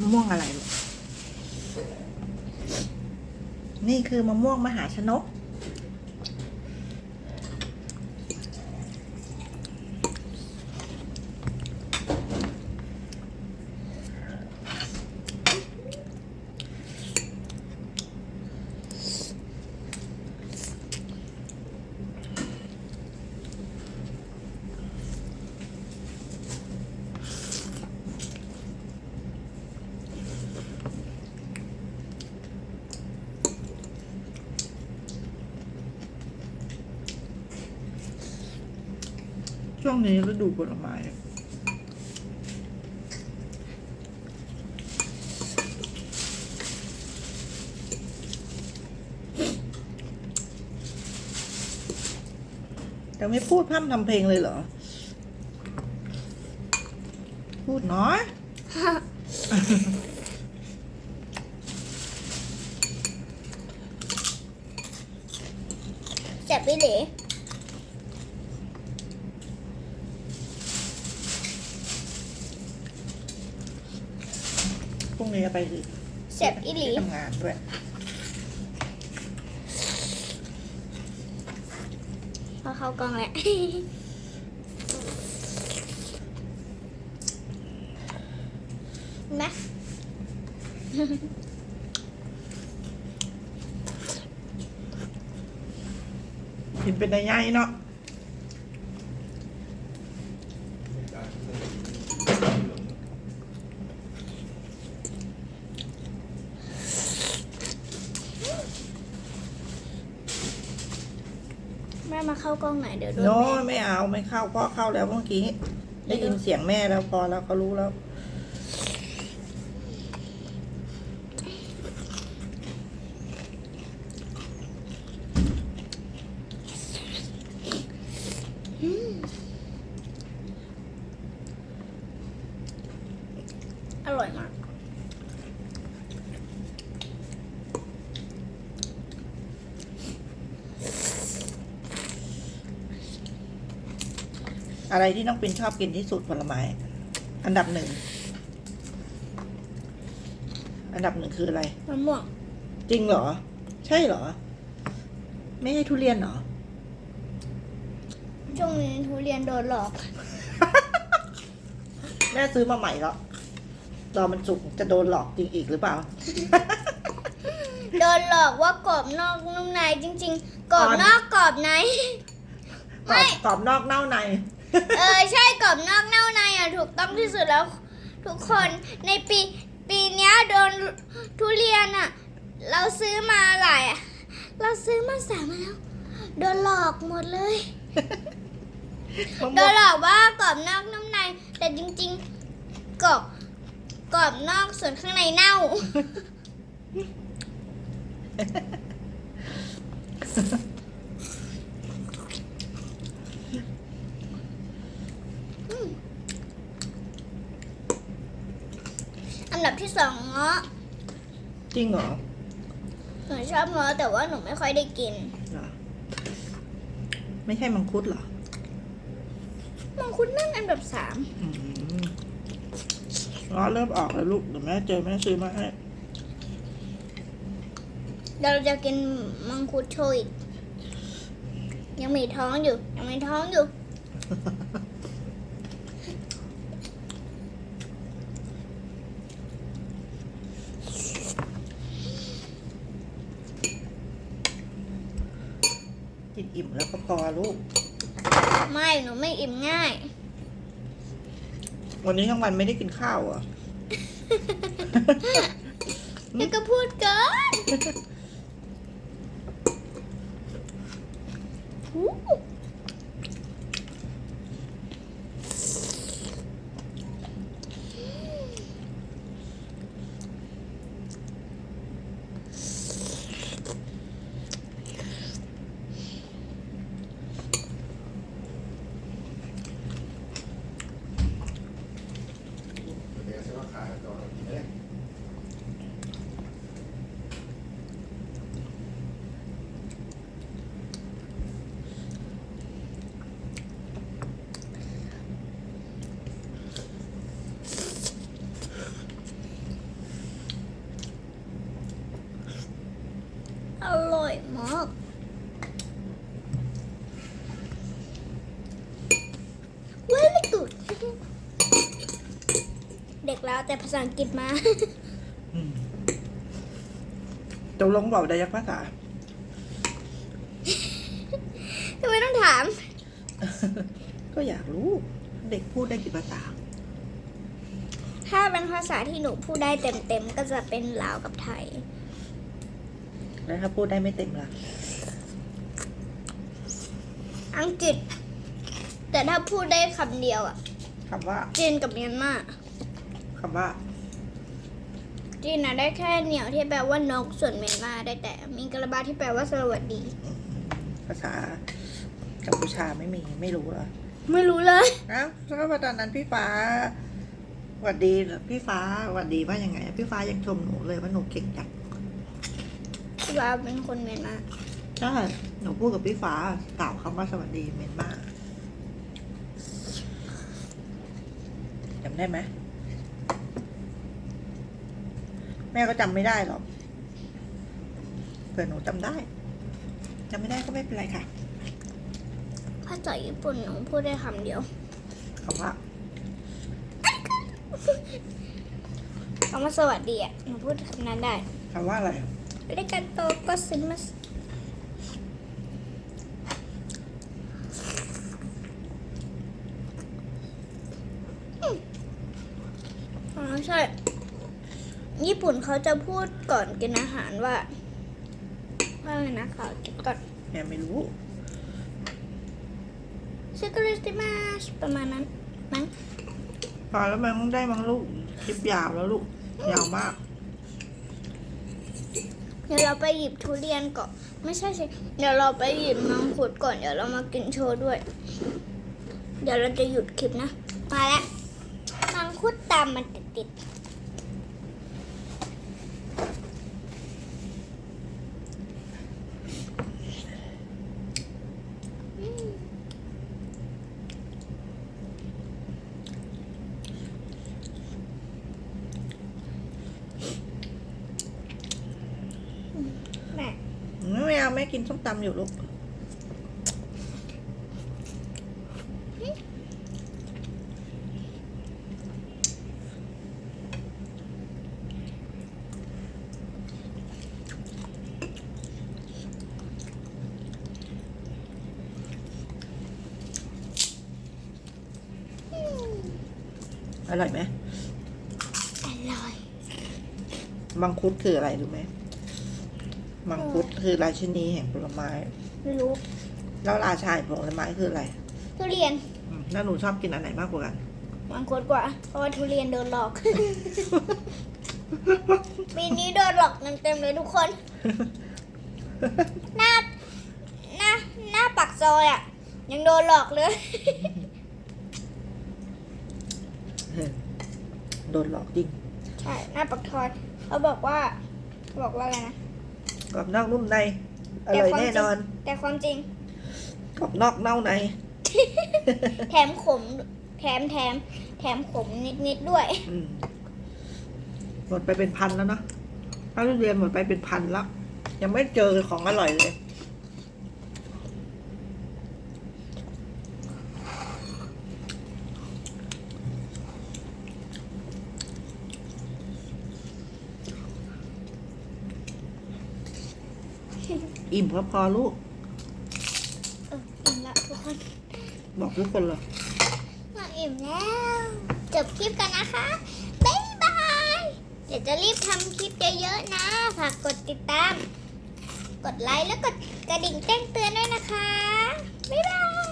มะม่วงอะไรลูกนี่คือมะม่วงมหาชนก ช่วงนี้ฤดูผลไม้จะไม่พูดพร่ำทำเพลงเลยเหรอ พูดน้อย เจ็บไปหลีพ รุ่งนี้จะไปเจ็บอีหลีที่ทำงานด้วยพอเข้ากล้องแล้ว นะ กินเป็นได้ย่ายเนาะ เข้ากล้องไหนอยเดี๋ยวโดนโน้แม่ ไม่เอาไม่เข้าพ่อเข้าแล้วเมื่อกี้ ได้ยินเสียงแม่แล้วพอแล้วเขารู้แล้ว อะไรที่น้องปินชอบกินที่สุดผลไม้ อันดับหนึ่ง อันดับหนึ่งคืออะไร มะม่วงจริงเหรอ ใช่เหรอ ไม่ใช่ทุเรียนเหรอ ช่วงนี้ทุเรียนโดนหลอก แม่ซื้อมาใหม่แล้วรอมันสุกจะโดนหลอกจริงอีกหรือเปล่า โดนหลอกว่ากรอบนอกนุ่มในจริง ๆกรอบอ่อนนอกกรอบใน กรอบกรอบนอกเน่าใน เออใช่กรอบนอกเน่าในอะถูกต้องที่สุดแล้ว ทุกคนในปีปีเนี้ยโดนทุเรียนอะ เราซื้อมาหลายอะเราซื้อมาสามมาแล้ว โดนหลอกหมดเลยมะโดม่วนงหลอกว่ากรอบนอกนุ่มใน แต่จริงๆกรอบกรอบนอกส่วนข้างในเน่า อันดับที่สองเงาะจริงเหรอหนูชอบเงาะแต่ว่าหนูไม่ค่อยได้กินเหรอไม่ใช่มังคุดเหรอมังคุดนั่นอันดับสามอืมอ๋อเริ่มออกแล้วลูกเดี๋ยวแม่เจอแม่ซื้อมาให้เดี๋ยวเราจะกินมังคุดโชยอีกยังมีท้องอยู่ ยังมีท้องอยู่ กินอิ่มแล้วก็พอลูก ไม่หนูไม่อิ่มง่าย วันนี้ทั้งวันไม่ได้กินข้าวเหรอะนี่ก็พูดเกิน แล้วแต่ภาษาอังกฤษมาอืมตกลงบอกได้ยักภาษาทำไมต้องถาม ก็อยากรู้ เด็กพูดได้กี่ภาษา ถ้าเป็นภาษาที่หนูพูดได้เต็มๆ ก็จะเป็นลาวกับไทย แล้วถ้าพูดได้ไม่เต็มล่ะ อังกฤษ แต่ถ้าพูดได้คำเดียวอะคำว่าจีนกับเมียนมา คำว่าจีนนะได้แค่เหนียวที่แปลว่านกส่วนเมียนมาได้แต่มีกระบาที่แปลว่าสวัสดี ภาษากัมพูชาไม่มีไม่รู้เหรอไม่รู้เลยอ้าวแล้วตอนนั้นพี่ฟ้าหวัดดีเหรอพี่ฟ้าหวัดดีว่ายังไง พี่ฟ้ายังชมหนูเลยว่าหนูเก่งจังที่ว่าเป็นคนเมียนมาใช่หนูพูดกับพี่ฟ้ากล่าวคำว่าสวัสดีเมนมาจำได้ไหม แม่ก็จำไม่ได้หรอกเผื่อหนูจำได้จำไม่ได้ก็ไม่เป็นไรค่ะ ภาษาญี่ปุ่นหนูพูดได้คำเดียวคำว่าคำว่าสวัสดีอะหนูพูดคำนั้นได้คำว่าอะไรเรกันโตก็ซิมัสอ๋อใช่ ญี่ปุ่นเขาจะพูดก่อนกินอาหารว่าว่าไงนะเขาคิดก่อนแม่ไม่รู้ซิกริสติมาสประมาณนั้นมั้งพอแล้วมันต้องได้มั้งลูกคลิปยาวแล้วลูก ยาวมาก เดี๋ยวเราไปหยิบทุเรียนก่อน ไม่ใช่สิเดี๋ยวเราไปหยิบมังคุดก่อน เดี๋ยวเรามากินโชว์ด้วย เดี๋ยวเราจะหยุดคลิปนะ มาแล้วมังคุดตามมันติดๆอืมแม่ ไม่เอาแม่กินส้มตำอยู่ลูกอร่อยไหมอร่อย มังคุดคืออะไรรู้ไหม มังคุดคือราชินีแห่งผลไม้ ไม่รู้แล้วราชาแห่งผลไม้คืออะไรทุเรียนอืมแล้วหนูชอบกินอันไหนมากกว่ากัน มังคุดกว่าเพราะว่าทุเรียนโดนหลอก ปีนี้โดนหลอกเต็มๆเลยทุกคน หน้าหน้าหน้าปักซอยอะ ยังโดนหลอกเลย โดนหลอกจริง ใช่ หน้าปักทอยเขาบอกว่า บอกว่าอะไรนะ กรอบนอกนุ่มใน อร่อยแน่นอน แต่ความจริงกรอบนอกเน่าใน แถมขม แถมแถม แถมขมนิดๆด้วยอืมหมดไปเป็นพันแล้วเนาะถ้าทุเรียนหมดไปเป็นพันแล้ว ยังไม่เจอของอร่อยเลย อิ่มก็พอลูก เอออิ่มละทุกคนบอกทุกคนเลยมาอิ่มแล้ว จบคลิปกันนะคะ บ๊ายบาย เดี๋ยวจะรีบทำคลิปเยอะๆนะ ฝากกดติดตาม กดไลค์แล้วกดกระดิ่งแจ้งเตือนด้วยนะคะ บ๊ายบาย